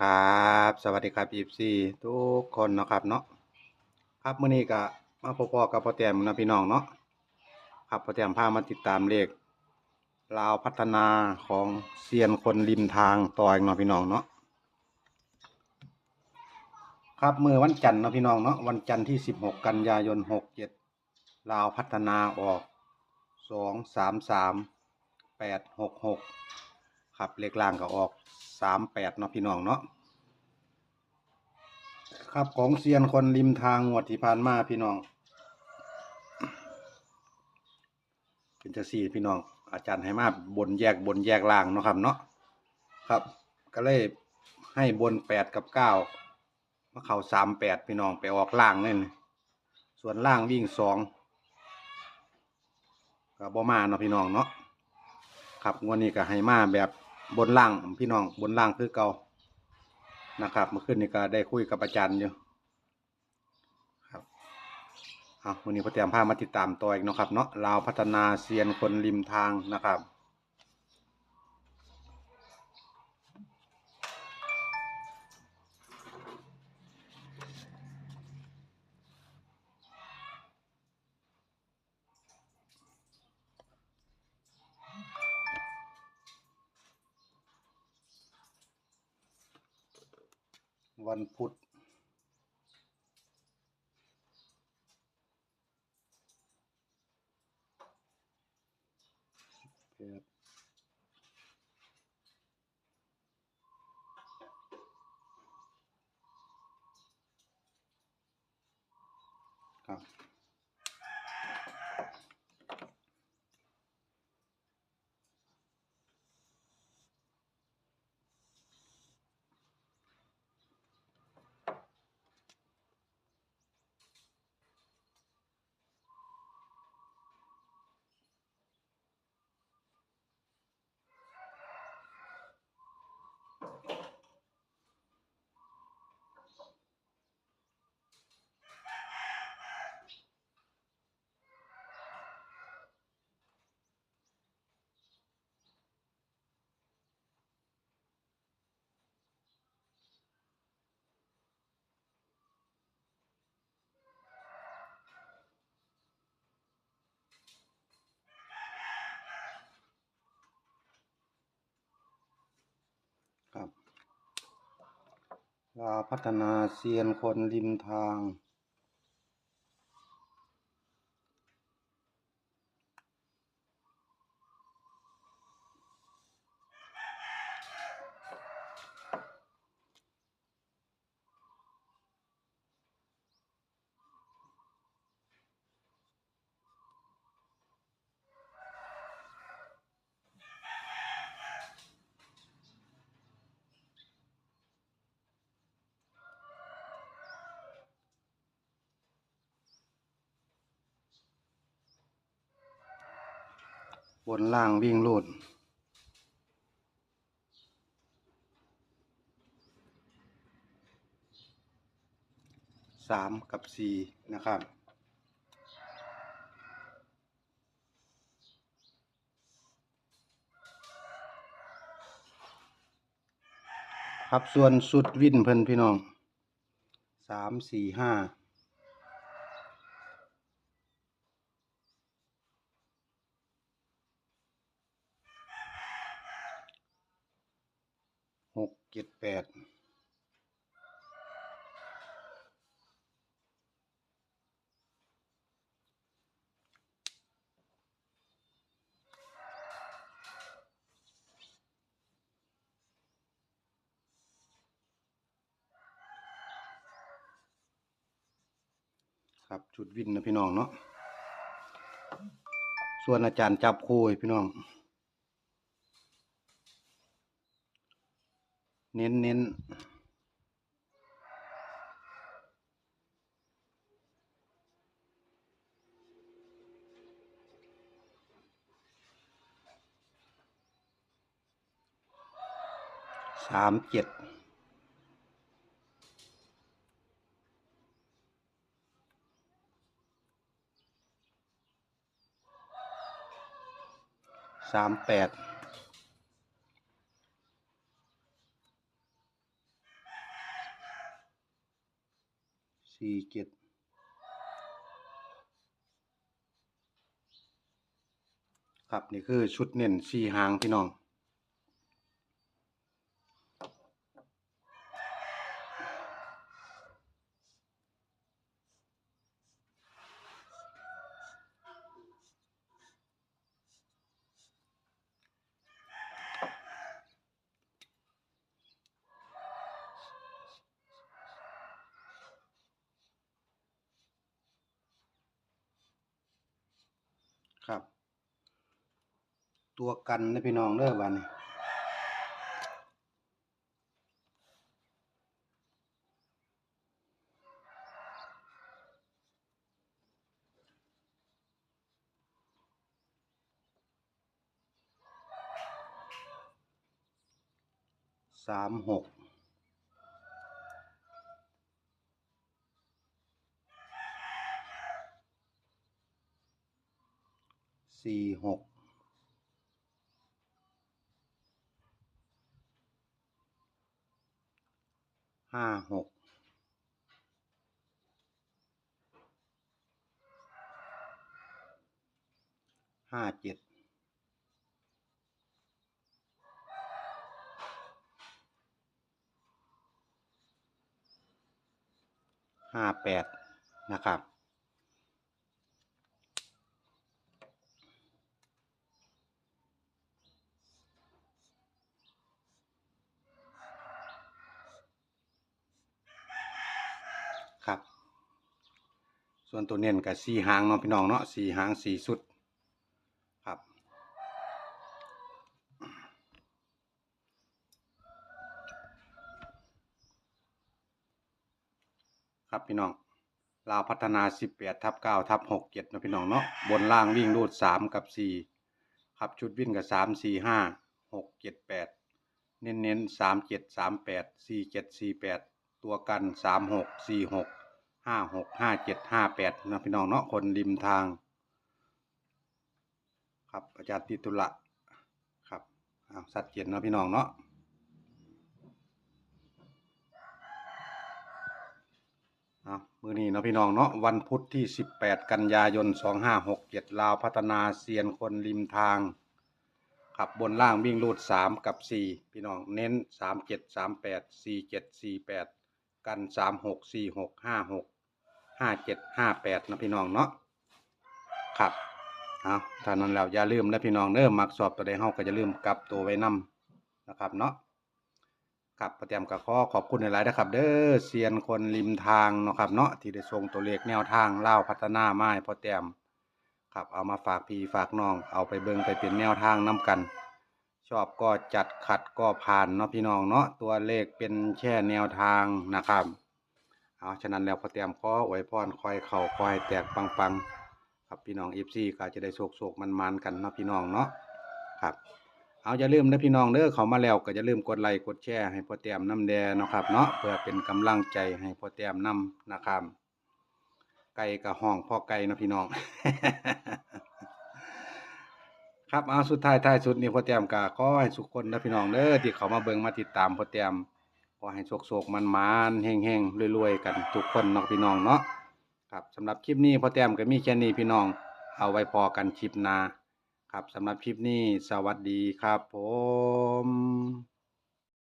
ครับสวัสดีครับอีฟซีทุกคนนะครับเนาะครับมื้อนี้ก็มาพบกับพ่อแต้มนะพี่น้องเนาะครับพ่อแต้มพามาติดตามเลขลาวพัฒนาของเซียนคนริมทางต่ออีกเนาะพี่น้องเนาะครับมือวันจันทร์นะพี่น้องเนาะวันจันทร์ที่ 16 กันยายน 67 ลาวพัฒนาออก 2 3 3 8 6 6 ครับเลขล่างก็ออก38เนาะพี่น้องเนาะครับของเซียนคนริมทางงวดที่ผ่านมาพี่น้อง เป็นจะสี่พี่น้อง อาจารย์ให้มาบนแยกบนแยกล่างเนาะครับเนาะครับ ก็เลยให้บนแปดกับเก้ามาเข่าสามแปดพี่น้องไปออกล่างนั่นส่วนล่างวิ่งสองก็บ่มาเนาะพี่น้องเนาะครับงวดนี้ก็ให้มาแบบ บนล่างพี่น้องบนล่างคือเก่านะครับเมื่อคืนนี้ก็ได้คุยกับอาจารย์อยู่ครับเอาวันนี้พอเตรียมพามาติดตามต่ออีกนะครับเนาะลาวพัฒนาเซียนคนริมทางนะครับ วันพุธแปด ลาพัฒนาเซียนคนริมทาง บนล่างวิ่งลูดสามกับสี่นะครับ ครับส่วนสุดวิ่นเพิ่นพี่น้องสามสี่ห้าหก เจ็ดแปดครับชุดวินนะพี่น้องเนาะส่วนอาจารย์จับคู่พี่น้อง เน้นเน้นสามเจ็ดสามแปด สี่เจ็ดครับนี่คือชุดเน้นสี่หางพี่น้อง ครับ ตัวกันนะพี่น้องเด้อบัดนี้สามหกสี่ หกห้าหกห้าเจ็ดห้าแปดนะครับ ครับ ส่วนตัวเน้นกับสี่หางเนาะพี่น้องเนาะสี่หางสี่สุดครับ ครับพี่น้องลาวพัฒนา 18ทับ9ทับ6 7นะพี่น้องเนาะบนล่างวิ่งรูด 3 กับ 4 ครับชุดวิ่งกับ 3 4 5 6 7 8 เน้นเน้น3 7 3 8 4 7 4 8 ตัวกันสามหกสี่หกห้าหกห้าเจ็ดห้าแปดนะพี่น้องเนาะคนริมทาง ครับอาจารย์ติตุละครับอ้าวสัดเจนเนะพี่น้องเนาะอะมื้อนี้นะพี่น้องเนาะวันพุธที่18กันยายน2567ลาวพัฒนาเซียนคนริมทางขับบนล่างวิ่งรูด3กับ4พี่น้องเน้น3 7 3 8 4 7 4 8 กัน3 6 4 6 5 6 5 7 5 8นะพี่น้องเนาะครับเอาถ้านั้นแล้วอย่าลืมนะพี่น้องเด้อมักสอบตัวใดเฮาก็อย่าลืมกลับตัวไว้นํนะครับเนาะครับประเตรียมกับข้อขอบคุณหลายๆนะครับ เด้อเซียนคนริมทางเนาะครับเนาะที่ได้ส่งตัวเลขแนวทางเล่าพัฒนาไม้พอเตรียมครับเอามาฝากพี่ฝากน้องเอาไปเบิ่งไปเป็นแนวทางนํกัน ชอบก็จัดขัดก็ผ่านเนาะพี่น้องเนาะตัวเลขเป็นแค่แนวทางนะครับเอาฉะนั้นแล้วพอเตรียมข้ออวยพรคอยเข่าคอยแตกปังๆครับพี่น้องเอฟซีก็จะได้โศกๆมันๆกันเนาะพี่น้องเนาะครับเอาอย่าลืมนะพี่น้องเด้อเขามาแล้วก็อย่าลืมกดไลค์กดแชร์ให้พอแต้มน้ำแดงเนาะครับเนาะเพื่อเป็นกำลังใจให้พอแต้มน้ำนะครับไก่กับห้องพ่อไก่นะพี่น้อง ครับเอาสุดท้ายท้ายสุดนี่พ่อแต้มก็ขอให้สุขคนนะพี่น้องเด้อที่เขามาเบิ่งมาติดตามพ่อแต้มขอให้โชคโชคมันมานเฮงๆรวยๆกันทุกคนเนาะพี่น้องเนาะครับสำหรับคลิปนี้พ่อแต้มก็มีแค่นี้พี่น้อง เอาไว้พอกันคลิปหน้าครับสำหรับคลิปนี้สวัสดีครับผม